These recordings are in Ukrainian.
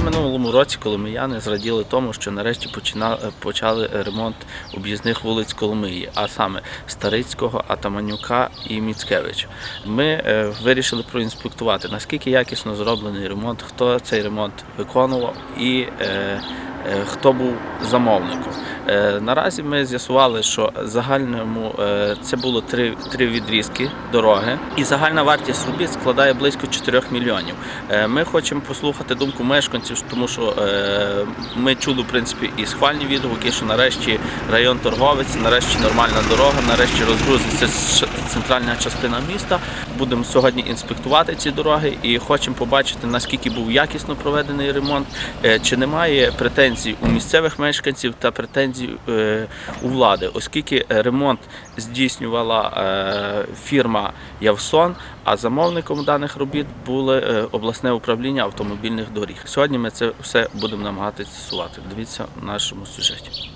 в минулому році коломияни зраділи тому, що нарешті почали ремонт об'їзних вулиць Коломиї, а саме Старицького, Атаманюка і Міцкевича. Ми е, вирішили проінспектувати, наскільки якісно зроблений ремонт, хто цей ремонт виконував і е, е, хто був замовником. Е, Наразі ми з'ясували, що загальному е, це було три, три відрізки дороги, і загальна вартість робіт складає близько 4 мільйонів. Е, Ми хочемо послухати думку мешканців, тому що ми чули в принципі і схвальні відгуки, що нарешті район торговець, нарешті нормальна дорога, нарешті розгрузиться центральна частина міста. Будемо сьогодні інспектувати ці дороги і хочемо побачити, наскільки був якісно проведений ремонт, чи немає претензій у місцевих мешканців та претензій е, у влади, оскільки ремонт здійснювала е, фірма Явсон, а замовником даних робіт було е, обласне управління автомобільних доріг. Сьогодні ми це все будемо намагатися з'ясувати. Дивіться в нашому сюжеті.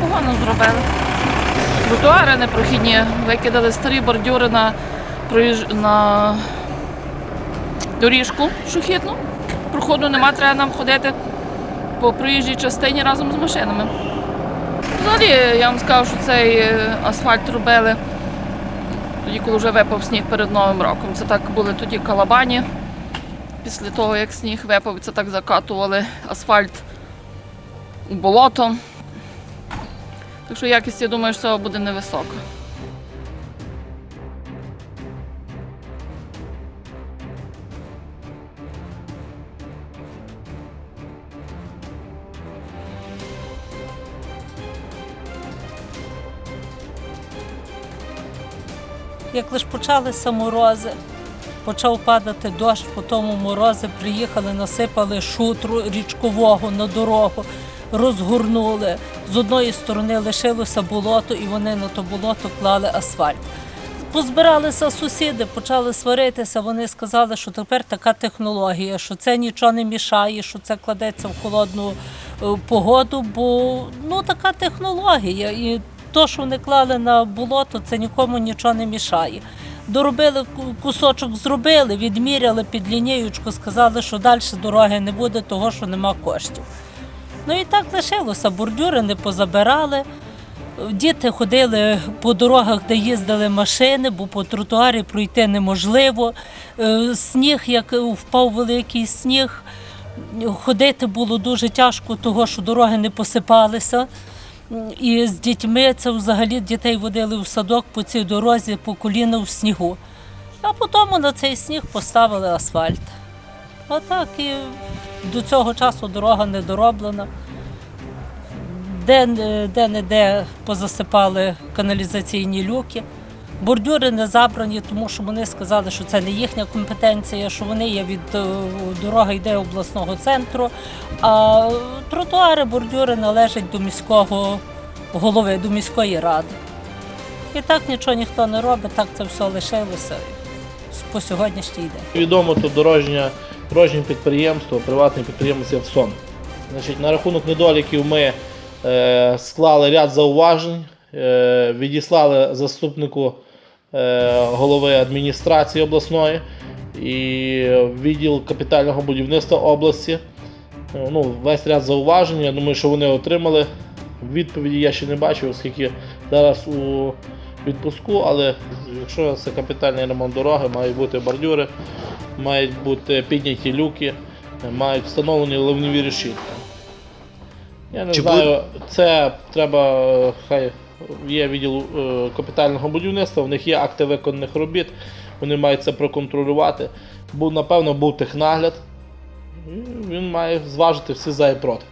Погано зробили. Тротуари непрохідні, викидали старі бордюри на, на доріжку шухідну. Проходу нема, треба нам ходити по проїжджій частині разом з машинами. Взагалі, я вам скажу, що цей е, асфальт робили тоді, коли вже випав сніг перед Новим роком. Це так були тоді калабані. Після того, як сніг випав, це так закатували асфальт у болото. Так що якість, я думаю, що буде невисока. Як лише почалися морози, почав падати дощ, по тому морози приїхали, насипали шутру річкового на дорогу, розгорнули. З одної сторони лишилося болото, і вони на то болото клали асфальт. Позбиралися сусіди, почали сваритися. Вони сказали, що тепер така технологія, що це нічого не мішає, що це кладеться в холодну е, погоду, бо ну така технологія. І то, що вони клали на болото, це нікому нічого не мішає. Доробили кусочок, зробили, відміряли під лінієчку, сказали, що далі дороги не буде, того що нема коштів. Ну і так лишилося. Бордюри не позабирали. Діти ходили по дорогах, де їздили машини, бо по тротуарі пройти неможливо. Е, Сніг, як впав великий сніг, ходити було дуже тяжко, того що дороги не посипалися. І з дітьми це взагалі дітей водили в садок по цій дорозі по коліна в снігу. А потім на цей сніг поставили асфальт. Отак і до цього часу дорога не дороблена. Де, де не де позасипали каналізаційні люки. Бордюри не забрані, тому що вони сказали, що це не їхня компетенція, що вони є від е, дороги йде обласного центру. А тротуари, бордюри належать до міського голови, до міської ради. І так нічого ніхто не робить, так це все лишилося по сьогоднішній день. Відомо то дорожнє, дорожнє підприємство, приватне підприємство Явсон. Значить, на рахунок недоліків ми е, склали ряд зауважень, е, відіслали заступнику е, голови адміністрації обласної і відділ капітального будівництва області. Е, Ну, весь ряд зауважень. Я думаю, що вони отримали. Відповіді я ще не бачу, оскільки зараз у відпуску, але якщо це капітальний ремонт дороги, мають бути бордюри, мають бути підняті люки, мають встановлені ливневі решітки. Я не Чи знаю, це треба, хай є відділ е, капітального будівництва, в них є акти виконаних робіт, вони мають це проконтролювати. Був, напевно, був технагляд, він має зважити всі за і проти.